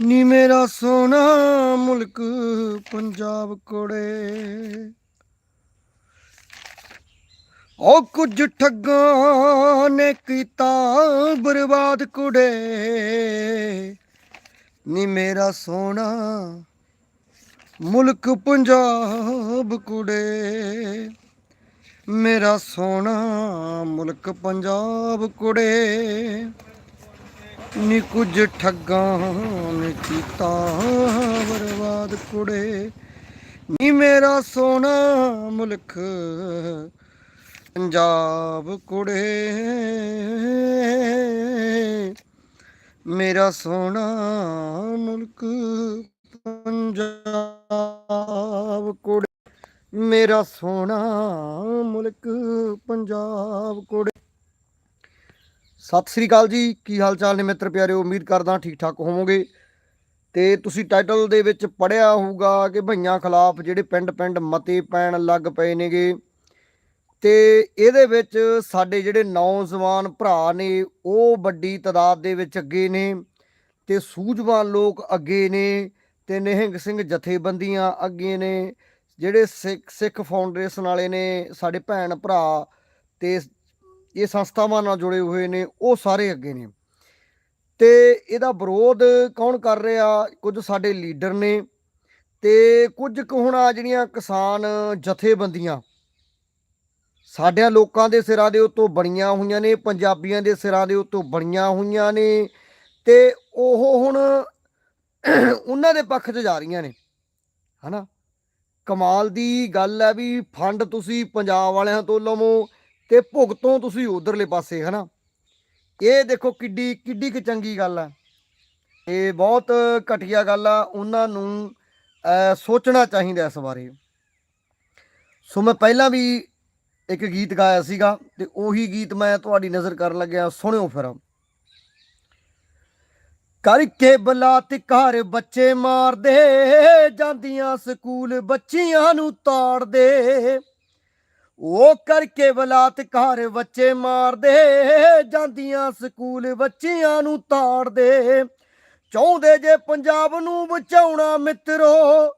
ਨੀ ਮੇਰਾ ਸੋਨਾ ਮੁਲਕ ਪੰਜਾਬ ਕੋੜੇ। ਉਹ ਕੁਝ ਠੱਗਾਂ ਨੇ ਕੀਤਾ ਬਰਬਾਦ ਕੁੜੇ। ਨੀ ਮੇਰਾ ਸੋਨਾ ਮੁਲਕ ਪੰਜਾਬ ਕੁੜੇ। ਮੇਰਾ ਸੋਹਣਾ ਮੁਲਕ ਪੰਜਾਬ ਕੁੜੇ। ਨੀ ਕੁਝ ਠੱਗਾਂ, ਨੇ ਕੀਤਾ ਬਰਬਾਦ ਕੁੜੇ। ਨੀ ਮੇਰਾ ਸੋਹਣਾ ਮੁਲਕ ਪੰਜਾਬ ਕੁੜੇ। ਮੇਰਾ ਸੋਹਣਾ ਮੁਲਕ ਪੰਜਾਬ ਕੁੜੇ। ਮੇਰਾ ਸੋਹਣਾ ਮੁਲਕ ਪੰਜਾਬ ਕੁੜੇ। ਸਤਿ ਸ੍ਰੀ ਅਕਾਲ ਜੀ, ਕੀ ਹਾਲ ਚਾਲ ਨੇ ਮਿੱਤਰ ਪਿਆਰਿਓ? ਉਮੀਦ ਕਰਦਾ ਠੀਕ ਠਾਕ ਹੋਵੋਗੇ। ਤੇ ਤੁਸੀਂ ਟਾਈਟਲ ਦੇ ਵਿੱਚ ਪੜਿਆ ਹੋਊਗਾ ਕਿ ਭਈਆਂ ਖਿਲਾਫ ਜਿਹੜੇ ਪਿੰਡ-ਪਿੰਡ ਮਤੇ ਪੈਣ ਲੱਗ ਪਏ ਨੇਗੇ। ਤੇ ਇਹਦੇ ਵਿੱਚ ਸਾਡੇ ਜਿਹੜੇ ਨੌਜਵਾਨ ਭਰਾ ਨੇ, ਉਹ ਵੱਡੀ ਤਾਦਾਦ ਦੇ ਵਿੱਚ ਅੱਗੇ ਨੇ ਤੇ ਸੂਝਵਾਨ ਲੋਕ ਅੱਗੇ ਨੇ ਤੇ ਨਿਹੰਗ ਸਿੰਘ ਜਥੇਬੰਦੀਆਂ ਅੱਗੇ ਨੇ। ਜਿਹੜੇ ਸਿੱਖ ਸਿੱਖ ਫਾਊਂਡੇਸ਼ਨ ਵਾਲੇ ਨੇ, ਸਾਡੇ ਭੈਣ ਭਰਾ ਤੇ ਇਹ ਸੰਸਥਾਵਾਂ ਨਾਲ ਜੁੜੇ ਹੋਏ ਨੇ, ਉਹ ਸਾਰੇ ਅੱਗੇ ਨੇ। ਤੇ ਇਹਦਾ ਵਿਰੋਧ ਕੌਣ ਕਰ ਰਿਹਾ? ਕੁਝ ਸਾਡੇ ਲੀਡਰ ਨੇ ਤੇ ਕੁਝ ਕੁ ਹੁਣ ਆ ਜਿਹੜੀਆਂ ਕਿਸਾਨ ਜਥੇਬੰਦੀਆਂ, ਸਾਡਿਆਂ ਲੋਕਾਂ ਦੇ ਸਿਰਾਂ ਦੇ ਉੱਤੋਂ ਬਣੀਆਂ ਹੋਈਆਂ ਨੇ, ਪੰਜਾਬੀਆਂ ਦੇ ਸਿਰਾਂ ਦੇ ਉੱਤੋਂ ਬਣੀਆਂ ਹੋਈਆਂ ਨੇ ਤੇ ਉਹ ਹੁਣ ਉਹਨਾਂ ਦੇ ਪੱਖ 'ਚ ਜਾ ਰਹੀਆਂ ਨੇ, ਹਨਾ? ਕਮਾਲ ਦੀ ਗੱਲ ਹੈ ਵੀ ਫੰਡ ਤੁਸੀਂ ਪੰਜਾਬ ਵਾਲਿਆਂ ਤੋਂ ਲਵੋ ਤੇ ਭੁਗਤੋਂ ਤੁਸੀਂ ਉਧਰਲੇ ਪਾਸੇ, ਹਨਾ? ਇਹ ਦੇਖੋ ਕਿੱਡੀ ਕਿੱਡੀ ਕੁ ਚੰਗੀ ਗੱਲ ਆ ਇਹ ਬਹੁਤ ਘਟੀਆ ਗੱਲ ਆ, ਉਹਨਾਂ ਨੂੰ ਸੋਚਣਾ ਚਾਹੀਦਾ ਇਸ ਬਾਰੇ। ਸੋ ਮੈਂ ਪਹਿਲਾਂ ਵੀ ਇੱਕ ਗੀਤ ਗਾਇਆ ਸੀਗਾ ਤੇ ਉਹੀ ਗੀਤ ਮੈਂ ਤੁਹਾਡੀ ਨਜ਼ਰ ਕਰਨ ਲੱਗਿਆ, ਸੁਣਿਓ ਫਿਰ। ਕਰਕੇ ਬਲਾਤਕਾਰ ਬੱਚੇ ਮਾਰਦੇ, ਜਾਂਦੀਆਂ ਸਕੂਲ ਬੱਚੀਆਂ ਨੂੰ ਤਾੜਦੇ। ਉਹ ਕਰਕੇ ਬਲਾਤਕਾਰ ਬੱਚੇ ਮਾਰਦੇ, ਜਾਂਦੀਆਂ ਸਕੂਲ ਬੱਚੀਆਂ ਨੂੰ ਤਾੜਦੇ। ਚਾਹੁੰਦੇ ਜੇ ਪੰਜਾਬ ਨੂੰ ਬਚਾਉਣਾ ਮਿੱਤਰੋ,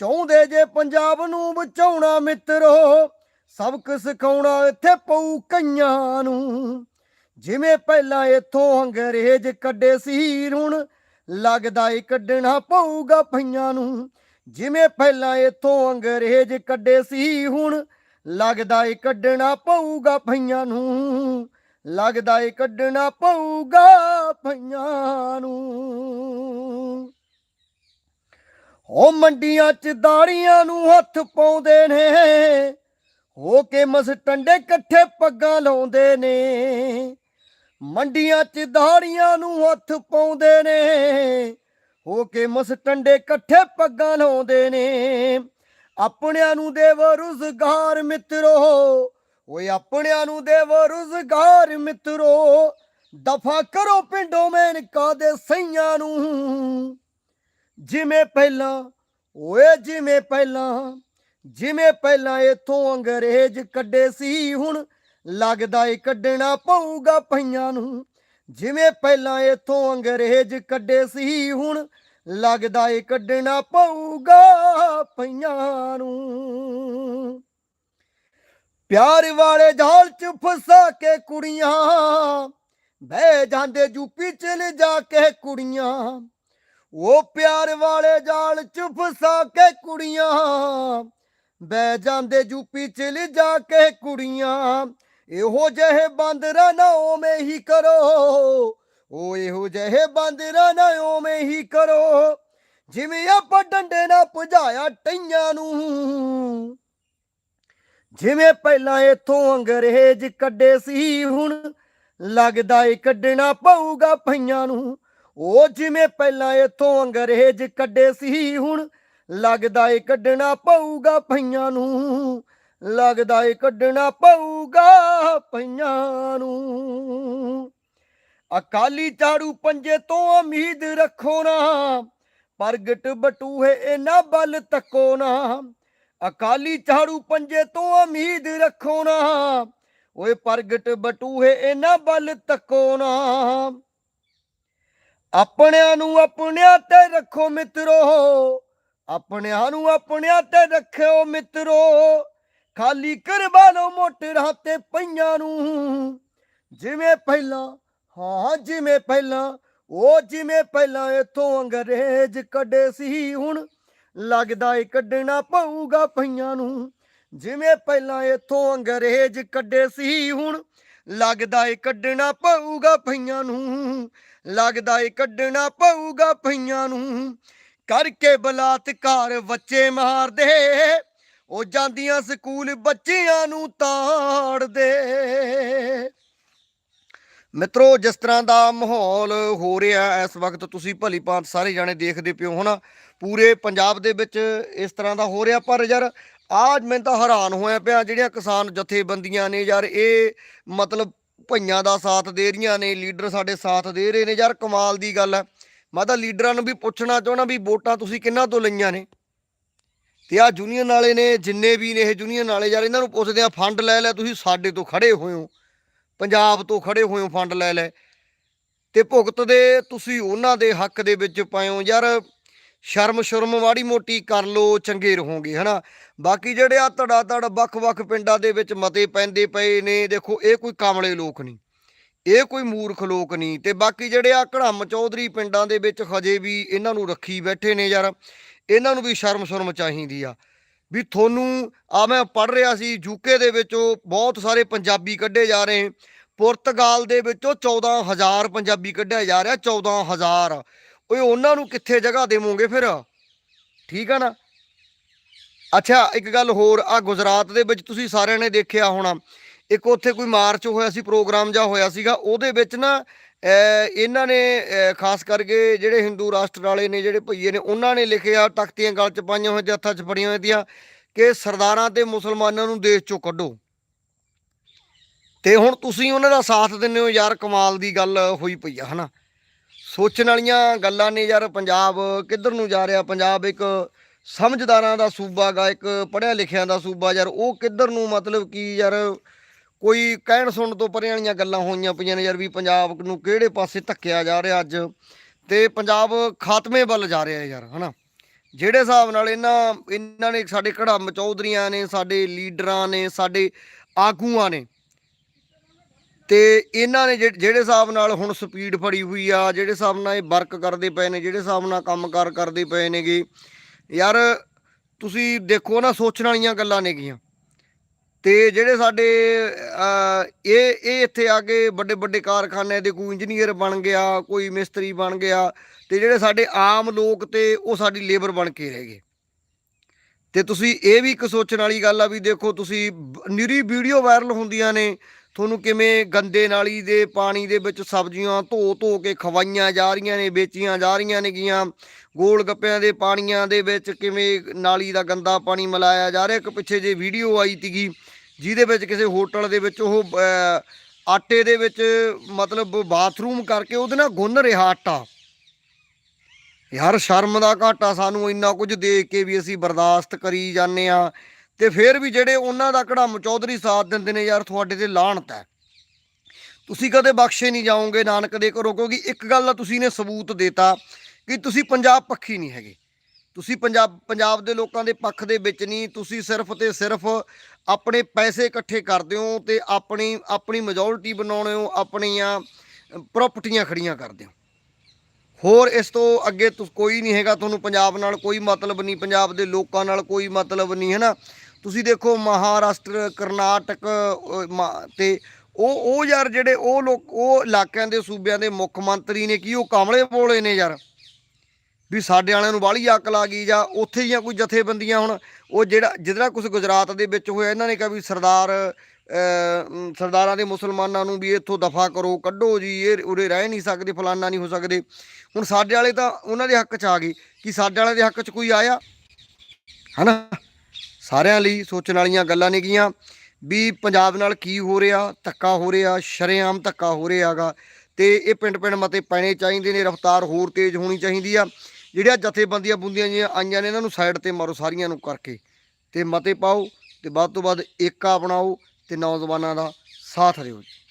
ਚਾਹੁੰਦੇ ਜੇ ਪੰਜਾਬ ਨੂੰ ਬਚਾਉਣਾ ਮਿੱਤਰੋ, ਸਬਕ ਸਿਖਾਉਣਾ ਇੱਥੇ ਪਊ ਕਈਆਂ ਨੂੰ। ਜਿਵੇਂ ਪਹਿਲਾਂ ਇੱਥੋਂ ਅੰਗਰੇਜ਼ ਕੱਢੇ ਸੀ ਹੁਣ ਲੱਗਦਾ ਏ ਕੱਢਣਾ ਪਊਗਾ ਪਈਆਂ ਨੂੰ। ਜਿਵੇਂ ਪਹਿਲਾਂ ਇੱਥੋਂ ਅੰਗਰੇਜ਼ ਕੱਢੇ ਸੀ ਹੁਣ ਲੱਗਦਾ ਏ ਕੱਢਣਾ ਪਊਗਾ ਪਈਆਂ ਨੂੰ। ਲੱਗਦਾ ਏ ਕੱਢਣਾ ਪਊਗਾ ਪਈਆਂ ਨੂੰ। ਹੋ ਮੰਡੀਆਂ 'ਚ ਦਾੜੀਆਂ ਨੂੰ ਹੱਥ ਪਾਉਂਦੇ ਨੇ ਹੋ ਕੇ ਮਸ ਟੰਡੇ ਇਕੱਠੇ ਪੱਗਾਂ ਲਾਉਂਦੇ ਨੇ। ਮੰਡੀਆਂ 'ਚ ਦਾੜੀਆਂ ਨੂੰ ਹੱਥ ਪਾਉਂਦੇ ਨੇ, ਹੋ ਕੇ ਮਸਟੰਡੇ ਇਕੱਠੇ ਪੱਗਾਂ ਲਾਉਂਦੇ ਨੇ। ਆਪਣਿਆਂ ਨੂੰ ਦੇਵੋ ਰੁਜ਼ਗਾਰ ਮਿੱਤਰੋ, ਓਏ ਆਪਣਿਆਂ ਨੂੰ ਦੇਵੋ ਰੁਜ਼ਗਾਰ ਮਿੱਤਰੋ, ਦਫਾ ਕਰੋ ਪਿੰਡੋਂ ਮੈਨਕਾ ਦੇ ਸਈਆਂ ਨੂੰ। ਜਿਵੇਂ ਪਹਿਲਾਂ, ਓਏ ਜਿਵੇਂ ਪਹਿਲਾਂ ਜਿਵੇਂ ਪਹਿਲਾਂ ਇਥੋਂ ਅੰਗਰੇਜ਼ ਕੱਢੇ ਸੀ, ਹੁਣ ਲੱਗਦਾ ਏ ਕੱਢਣਾ ਪਊਗਾ ਪਈਆਂ ਨੂੰ। ਜਿਵੇਂ ਪਹਿਲਾਂ ਇਥੋਂ ਅੰਗਰੇਜ਼ ਕੱਢੇ ਸੀ, ਹੁਣ ਲੱਗਦਾ ਏ ਕੱਢਣਾ ਪਊਗਾ ਪਈਆਂ ਨੂੰ। ਪਿਆਰ ਵਾਲੇ ਜਾਲ ਚ ਫਸਾ ਕੇ ਕੁੜੀਆਂ, ਬਹਿ ਜਾਂਦੇ ਯੂਪੀ ਚ ਜਾ ਕੇ ਕੁੜੀਆਂ। ਉਹ ਪਿਆਰ ਵਾਲੇ ਜਾਲ ਚ ਫਸਾ ਕੇ ਕੁੜੀਆਂ, ਬਹਿ ਜਾਂਦੇ ਯੂਪੀ ਚ ਜਾ ਕੇ ਕੁੜੀਆਂ। ਇਹੋ ਜਿਹੇ ਬਾਂਦਰਾਂ ਨਾ ਓਵੇਂ ਹੀ ਕਰੋ। ਉਹ ਇਹੋ ਜਿਹੇ ਬਾਂਦਰਾਂ ਨਾ ਓਵੇਂ ਹੀ ਕਰੋ, ਜਿਵੇਂ ਆਪਾਂ ਡੰਡੇ ਨਾਲ ਭਜਾਇਆ ਟਈਆਂ ਨੂੰ। ਜਿਵੇਂ ਪਹਿਲਾਂ ਇਥੋਂ ਅੰਗਰੇਜ਼ ਕੱਢੇ ਸੀ, ਹੁਣ ਲੱਗਦਾ ਏ ਕੱਢਣਾ ਪਊਗਾ ਪਈਆਂ ਨੂੰ। ਉਹ ਜਿਵੇਂ ਪਹਿਲਾਂ ਇਥੋਂ ਅੰਗਰੇਜ਼ ਕੱਢੇ ਸੀ, ਹੁਣ ਲੱਗਦਾ ਏ ਕੱਢਣਾ ਪਊਗਾ ਪਈਆਂ ਨੂੰ। ਲੱਗਦਾ ਏ ਕੱਢਣਾ ਪਊਗਾ ਪਈਆਂ ਨੂੰ। ਅਕਾਲੀ ਝਾੜੂ ਪੰਜੇ ਤੋਂ ਉਮੀਦ ਰੱਖੋ ਨਾ, ਪ੍ਰਗਟ ਬਟੂਹੇ ਇਹਨਾਂ ਬਲ ਤੱਕੋ ਨਾ। ਅਕਾਲੀ ਝਾੜੂ ਪੰਜੇ ਤੋਂ ਉਮੀਦ ਰੱਖੋ ਨਾ, ਓਏ ਪ੍ਰਗਟ ਬਟੂਹੇ ਇਹਨਾਂ ਬਲ ਤੱਕੋ ਨਾ। ਆਪਣਿਆਂ ਨੂੰ ਆਪਣਿਆਂ ਤੇ ਰੱਖੋ ਮਿੱਤਰੋ, ਆਪਣਿਆਂ ਨੂੰ ਆਪਣਿਆਂ ਤੇ ਰੱਖਿਓ ਮਿੱਤਰੋ। ਖਾਲੀ ਕਰਵਾ ਲਓ ਮੋਟਰਾਂ ਤੇ ਪਈਆਂ ਨੂੰ। ਜਿਵੇਂ ਪਹਿਲਾਂ, ਹਾਂ, ਜਿਵੇਂ ਪਹਿਲਾਂ, ਉਹ ਜਿਵੇਂ ਪਹਿਲਾਂ ਇਥੋਂ ਅੰਗਰੇਜ਼ ਕੱਢੇ ਸੀ, ਹੁਣ ਲੱਗਦਾ ਏ ਕੱਢਣਾ ਪਊਗਾ ਪਈਆਂ ਨੂੰ। ਜਿਵੇਂ ਪਹਿਲਾਂ ਇਥੋਂ ਅੰਗਰੇਜ਼ ਕੱਢੇ ਸੀ, ਹੁਣ ਲੱਗਦਾ ਏ ਕੱਢਣਾ ਪਊਗਾ ਪਈਆਂ ਨੂੰ। ਲੱਗਦਾ ਏ ਕੱਢਣਾ ਪਊਗਾ ਪਈਆਂ ਨੂੰ। ਕਰਕੇ ਬਲਾਤਕਾਰ ਬੱਚੇ ਮਾਰਦੇ। ਉਹ ਜਾਂਦੀਆਂ ਸਕੂਲ ਬੱਚਿਆਂ ਨੂੰ ਤਾੜਦੇ। ਮਿੱਤਰੋ, ਜਿਸ ਤਰ੍ਹਾਂ ਦਾ ਮਾਹੌਲ ਹੋ ਰਿਹਾ ਇਸ ਵਕਤ, ਤੁਸੀਂ ਭਲੀ ਭਾਂਤ ਸਾਰੇ ਜਾਣੇ ਦੇਖਦੇ ਪਿਓ ਹੋਣਾ, ਪੂਰੇ ਪੰਜਾਬ ਦੇ ਵਿੱਚ ਇਸ ਤਰ੍ਹਾਂ ਦਾ ਹੋ ਰਿਹਾ ਪਰ ਯਾਰ, ਆਜ ਮੈਂ ਤਾਂ ਹੈਰਾਨ ਹੋਇਆ ਪਿਆ, ਜਿਹੜੀਆਂ ਕਿਸਾਨ ਜਥੇਬੰਦੀਆਂ ਨੇ ਯਾਰ, ਇਹ ਮਤਲਬ ਭਈਆਂ ਦਾ ਸਾਥ ਦੇ ਰਹੀਆਂ ਨੇ, ਲੀਡਰ ਸਾਡੇ ਸਾਥ ਦੇ ਰਹੇ ਨੇ। ਯਾਰ, ਕਮਾਲ ਦੀ ਗੱਲ ਹੈ। ਮੈਂ ਤਾਂ ਲੀਡਰਾਂ ਨੂੰ ਵੀ ਪੁੱਛਣਾ ਚਾਹਣਾ ਵੀ ਵੋਟਾਂ ਤੁਸੀਂ ਕਿੰਨਾ ਤੋਂ ਲਈਆਂ ਨੇ? ਤੇ ਆ ਯੂਨੀਅਨ ਵਾਲੇ ਨੇ ਜਿੰਨੇ ਵੀ ਨੇ ਇਹ ਯੂਨੀਅਨ ਵਾਲੇ ਯਾਰ, ਇਹਨਾਂ ਨੂੰ ਪੁੱਛਦੇ ਆ ਫੰਡ ਲੈ ਲੈ, ਤੁਸੀਂ ਸਾਡੇ ਤੋਂ ਖੜੇ ਹੋਏ ਹੋ। ਪੰਜਾਬ ਤੋਂ ਖੜੇ ਹੋਏ ਹੋ ਫੰਡ ਲੈ ਲੈ। ਤੇ ਭੁਗਤਦੇ ਤੁਸੀਂ ਉਹਨਾਂ ਦੇ ਹੱਕ ਦੇ ਵਿੱਚ ਪਾਇਓ ਯਾਰ, ਸ਼ਰਮ ਸ਼ਰਮ ਮਾੜੀ ਮੋਟੀ ਕਰ ਲੋ ਚੰਗੇ ਰਹੋਗੇ, ਹਨਾ? ਬਾਕੀ ਜਿਹੜੇ ਆ ਧੜਾ ਧੜ ਵੱਖ-ਵੱਖ ਪਿੰਡਾਂ ਦੇ ਵਿੱਚ ਮਤੇ ਪੈਂਦੇ ਪਏ ਨੇ, ਦੇਖੋ, ਇਹ ਕੋਈ ਕਾਮਲੇ ਲੋਕ ਨਹੀਂ। ਇਹ ਕੋਈ ਮੂਰਖ ਲੋਕ ਨਹੀਂ। ਤੇ ਬਾਕੀ ਜਿਹੜੇ ਆ ਘੜਮ ਚੌਧਰੀ ਪਿੰਡਾਂ ਦੇ ਵਿੱਚ ਹਜੇ ਵੀ ਇਹਨਾਂ ਨੂੰ ਰੱਖੀ ਬੈਠੇ ਨੇ ਯਾਰ ਇਹਨਾਂ ਨੂੰ ਵੀ ਸ਼ਰਮ ਸ਼ਰਮ ਚਾਹੀਦੀ ਆ। ਵੀ ਤੁਹਾਨੂੰ, ਆ ਮੈਂ ਪੜ ਰਿਹਾ ਸੀ ਯੂਕੇ ਦੇ ਵਿੱਚੋਂ ਬਹੁਤ ਸਾਰੇ ਪੰਜਾਬੀ ਕੱਢੇ ਜਾ ਰਹੇ ਪੁਰਤਗਾਲ ਦੇ ਵਿੱਚੋਂ 14000 ਪੰਜਾਬੀ ਕੱਢਿਆ ਜਾ ਰਿਹਾ 14000 ਓਏ, ਉਹਨਾਂ ਨੂੰ ਕਿੱਥੇ ਜਗ੍ਹਾ ਦੇਵੋਗੇ ਫਿਰ? ਠੀਕ ਆ ਨਾ? ਅੱਛਾ, ਇੱਕ ਗੱਲ ਹੋਰ, ਆ ਗੁਜਰਾਤ ਦੇ ਵਿੱਚ ਤੁਸੀਂ ਸਾਰਿਆਂ ਨੇ ਦੇਖਿਆ ਹੋਣਾ, ਇੱਕ ਉੱਥੇ ਕੋਈ ਮਾਰਚ ਹੋਇਆ ਸੀ, ਪ੍ਰੋਗਰਾਮ ਜਾਂ ਹੋਇਆ ਸੀਗਾ, ਉਹਦੇ ਵਿੱਚ ਨਾ ਇਹਨਾਂ ਨੇ ਖਾਸ ਕਰਕੇ ਜਿਹੜੇ ਹਿੰਦੂ ਰਾਸ਼ਟਰ ਵਾਲੇ ਨੇ, ਜਿਹੜੇ ਭਈਏ ਨੇ, ਉਹਨਾਂ ਨੇ ਲਿਖਿਆ ਤਖਤੀਆਂ ਗਲ ਚ ਪਾਈਆਂ ਹੋਈਆਂ ਤੇ ਹੱਥਾਂ ਚ ਫੜੀਆਂ ਹੋਈਆਂ ਦੀਆਂ ਕਿ ਸਰਦਾਰਾਂ ਤੇ ਮੁਸਲਮਾਨਾਂ ਨੂੰ ਦੇਸ਼ ਚੋਂ ਕੱਢੋ। ਤੇ ਹੁਣ ਤੁਸੀਂ ਉਹਨਾਂ ਦਾ ਸਾਥ ਦਿੰਦੇ ਹੋ, ਯਾਰ ਕਮਾਲ ਦੀ ਗੱਲ ਹੋਈ ਪਈ ਆ, ਹਨਾ। ਸੋਚਣ ਵਾਲੀਆਂ ਗੱਲਾਂ ਨੇ ਯਾਰ, ਪੰਜਾਬ ਕਿੱਧਰ ਨੂੰ ਜਾ ਰਿਹਾ? ਪੰਜਾਬ ਇੱਕ ਸਮਝਦਾਰਾਂ ਦਾ ਸੂਬਾ ਗਾ, ਇੱਕ ਪੜ੍ਹਿਆ ਲਿਖਿਆ ਦਾ ਸੂਬਾ ਯਾਰ, ਉਹ ਕਿੱਧਰ ਨੂੰ, ਮਤਲਬ ਕੀ ਯਾਰ ਕੋਈ ਕਹਿਣ ਸੁਣਨ ਤੋਂ ਪਰੇ ਵਾਲੀਆਂ ਗੱਲਾਂ ਹੋਈਆਂ ਪਈਆਂ ਨੇ ਯਾਰ ਵੀ ਪੰਜਾਬ ਨੂੰ ਕਿਹੜੇ ਪਾਸੇ ਧੱਕਿਆ ਜਾ ਰਿਹਾ ਅੱਜ ਤੇ ਪੰਜਾਬ ਖਾਤਮੇ ਵੱਲ ਜਾ ਰਿਹਾ ਯਾਰ, ਹਨਾ? ਜਿਹੜੇ ਹਿਸਾਬ ਨਾਲ ਇਹਨਾਂ ਇਹਨਾਂ ਨੇ ਸਾਡੇ ਕੜਮ ਚੌਧਰੀਆਂ ਨੇ, ਸਾਡੇ ਲੀਡਰਾਂ ਨੇ, ਸਾਡੇ ਆਗੂਆਂ ਨੇ, ਤੇ ਇਹਨਾਂ ਨੇ ਜਿਹ- ਜਿਹੜੇ ਹਿਸਾਬ ਨਾਲ ਹੁਣ ਸਪੀਡ ਫੜੀ ਹੋਈ ਆ, ਜਿਹੜੇ ਹਿਸਾਬ ਨਾਲ ਇਹ ਵਰਕ ਕਰਦੇ ਪਏ ਨੇ, ਜਿਹੜੇ ਹਿਸਾਬ ਨਾਲ ਕੰਮਕਾਰ ਕਰਦੇ ਪਏ ਨੇਗੇ, ਯਾਰ ਤੁਸੀਂ ਦੇਖੋ ਨਾ ਸੋਚਣ ਵਾਲੀਆਂ ਗੱਲਾਂ ਨੇਗੀਆਂ। ਤੇ ਜਿਹੜੇ ਸਾਡੇ ਇਹ ਇਹ ਇੱਥੇ ਆ ਕੇ ਵੱਡੇ ਵੱਡੇ ਕਾਰਖਾਨੇ ਦੇ ਕੋਈ ਇੰਜੀਨੀਅਰ ਬਣ ਗਿਆ, ਕੋਈ ਮਿਸਤਰੀ ਬਣ ਗਿਆ, ਤੇ ਜਿਹੜੇ ਸਾਡੇ ਆਮ ਲੋਕ ਤੇ ਉਹ ਸਾਡੀ ਲੇਬਰ ਬਣ ਕੇ ਰਹਿ ਗਏ। ਤੇ ਤੁਸੀਂ ਇਹ ਵੀ ਇੱਕ ਸੋਚਣ ਵਾਲੀ ਗੱਲ ਆ ਵੀ ਦੇਖੋ, ਤੁਸੀਂ ਨਿਰੀ ਵੀਡੀਓ ਵਾਇਰਲ ਹੁੰਦੀਆਂ ਨੇ, ਤੁਹਾਨੂੰ ਕਿਵੇਂ ਗੰਦੇ ਨਾਲੀ ਦੇ ਪਾਣੀ ਦੇ ਵਿੱਚ ਸਬਜ਼ੀਆਂ ਧੋ ਧੋ ਕੇ ਖਵਾਈਆਂ ਜਾ ਰਹੀਆਂ ਨੇ, ਵੇਚੀਆਂ ਜਾ ਰਹੀਆਂ ਨੇਗੀਆਂ, ਗੋਲ ਗੱਪਿਆਂ ਦੇ ਪਾਣੀਆਂ ਦੇ ਵਿੱਚ ਕਿਵੇਂ ਨਾਲੀ ਦਾ ਗੰਦਾ ਪਾਣੀ ਮਿਲਾਇਆ ਜਾ ਰਿਹਾ। ਇੱਕ ਪਿੱਛੇ ਜੇ ਵੀਡੀਓ ਆਈ ਤੀਗੀ ਜਿਹਦੇ ਵਿੱਚ ਕਿਸੇ ਹੋਟਲ ਦੇ ਵਿੱਚ ਉਹ ਆਟੇ ਦੇ ਵਿੱਚ ਮਤਲਬ ਬਾਥਰੂਮ ਕਰਕੇ ਉਹਦੇ ਨਾਲ ਗੁੰਨ ਰਿਹਾ ਆਟਾ। ਯਾਰ ਸ਼ਰਮ ਦਾ ਘਾਟਾ ਸਾਨੂੰ ਇੰਨਾ ਕੁਝ ਦੇਖ ਕੇ ਵੀ ਅਸੀਂ ਬਰਦਾਸ਼ਤ ਕਰੀ ਜਾਂਦੇ ਆ ਤੇ ਫਿਰ ਵੀ ਜਿਹੜੇ ਉਹਨਾਂ ਦਾ ਕੜਮ ਚੌਧਰੀ ਸਾਥ ਦਿੰਦੇ ਨੇ ਯਾਰ ਤੁਹਾਡੇ ਤੇ ਲਾਹਣਤ ਹੈ। ਤੁਸੀਂ ਕਦੇ ਬਖਸ਼ੇ ਨਹੀਂ ਜਾਓਗੇ ਨਾਨਕ ਦੇ ਘਰੋਂ ਕਿਉਂਕਿ ਇੱਕ ਗੱਲ ਦਾ ਤੁਸੀਂ ਨੇ ਸਬੂਤ ਦਿੱਤਾ ਕਿ ਤੁਸੀਂ ਪੰਜਾਬ ਪੱਖੀ ਨਹੀਂ ਹੈਗੇ। ਤੁਸੀਂ ਪੰਜਾਬ ਪੰਜਾਬ ਦੇ ਲੋਕਾਂ ਦੇ ਪੱਖ ਦੇ ਵਿੱਚ ਨਹੀਂ, ਤੁਸੀਂ ਸਿਰਫ ਤੇ ਸਿਰਫ ਆਪਣੇ ਪੈਸੇ ਇਕੱਠੇ ਕਰਦੇ ਹੋ ਤੇ ਆਪਣੀ ਆਪਣੀ ਮੈਜੋਰਿਟੀ ਬਣਾਉਣੇ ਹੋ, ਆਪਣੀਆਂ ਪ੍ਰਾਪਰਟੀਆਂ ਖੜੀਆਂ ਕਰਦੇ ਹੋ। ਹੋਰ ਇਸ ਤੋਂ ਅੱਗੇ ਤੁਸ, ਕੋਈ ਨਹੀਂ ਹੈਗਾ ਤੁਹਾਨੂੰ ਪੰਜਾਬ ਨਾਲ ਕੋਈ ਮਤਲਬ ਨਹੀਂ, ਪੰਜਾਬ ਦੇ ਲੋਕਾਂ ਨਾਲ ਕੋਈ ਮਤਲਬ ਨਹੀਂ, ਹੈ ਨਾ? ਤੁਸੀਂ ਦੇਖੋ ਮਹਾਰਾਸ਼ਟਰ, ਕਰਨਾਟਕ ਮਾ- ਤੇ ਉਹ ਉਹ ਯਾਰ ਜਿਹੜੇ ਉਹ ਲੋਕ, ਉਹ ਇਲਾਕਿਆਂ ਦੇ ਸੂਬਿਆਂ ਦੇ ਮੁੱਖ ਮੰਤਰੀ ਨੇ ਕੀ ਉਹ ਕਾਮਲੇ ਬੋਲੇ ਨੇ ਯਾਰ। ਵੀ ਸਾਡੇ ਵਾਲਿਆਂ ਨੂੰ ਬਾਹਲੀ ਅਕਲ ਆ ਗਈ ਜਾਂ ਉੱਥੇ ਦੀਆਂ ਕੋਈ ਜਥੇਬੰਦੀਆਂ ਹੁਣ, ਉਹ ਜਿਹੜਾ ਜਿਹੜਾ ਕੁਝ ਗੁਜਰਾਤ ਦੇ ਵਿੱਚ ਹੋਇਆ, ਇਹਨਾਂ ਨੇ ਕਿਹਾ ਵੀ ਸਰਦਾਰ ਸਰਦਾਰਾਂ ਦੇ ਮੁਸਲਮਾਨਾਂ ਨੂੰ ਵੀ ਇੱਥੋਂ ਦਫਾ ਕਰੋ, ਕੱਢੋ ਜੀ, ਇਹ ਉਰੇ ਰਹਿ ਨਹੀਂ ਸਕਦੇ, ਫਲਾਨਾ ਨਹੀਂ ਹੋ ਸਕਦੇ। ਹੁਣ ਸਾਡੇ ਵਾਲੇ ਤਾਂ ਉਹਨਾਂ ਦੇ ਹੱਕ 'ਚ ਆ ਗਏ, ਕਿ ਸਾਡੇ ਵਾਲਿਆਂ ਦੇ ਹੱਕ 'ਚ ਕੋਈ ਆਇਆ? ਹਨਾ? ਸਾਰਿਆਂ ਲਈ ਸੋਚਣ ਵਾਲੀਆਂ ਗੱਲਾਂ ਨੇਗੀਆਂ ਵੀ ਪੰਜਾਬ ਨਾਲ ਕੀ ਹੋ ਰਿਹਾ, ਧੱਕਾ ਹੋ ਰਿਹਾ, ਸ਼ਰੇਆਮ ਧੱਕਾ ਹੋ ਰਿਹਾਗਾ ਤੇ ਇਹ ਪਿੰਡ ਪਿੰਡ ਮਤੇ ਪੈਣੇ ਚਾਹੀਦੇ ਨੇ, ਰਫ਼ਤਾਰ ਹੋਰ ਤੇਜ਼ ਹੋਣੀ ਚਾਹੀਦੀ ਆ। ਜਿਹੜੀਆਂ ਜਥੇਬੰਦੀਆਂ ਬੁੰਦੀਆਂ ਜੀਆਂ ਆਈਆਂ ਨੇ, ਇਹਨਾਂ ਨੂੰ ਸਾਈਡ ਤੇ ਮਾਰੋ ਸਾਰੀਆਂ ਨੂੰ ਕਰਕੇ। ਤੇ ਮਤੇ ਪਾਓ ਤੇ ਵੱਧ ਤੋਂ ਵੱਧ ਏਕਾ ਬਣਾਓ ਤੇ ਨੌਜਵਾਨਾਂ ਦਾ ਸਾਥ ਦਿਓ ਜੀ।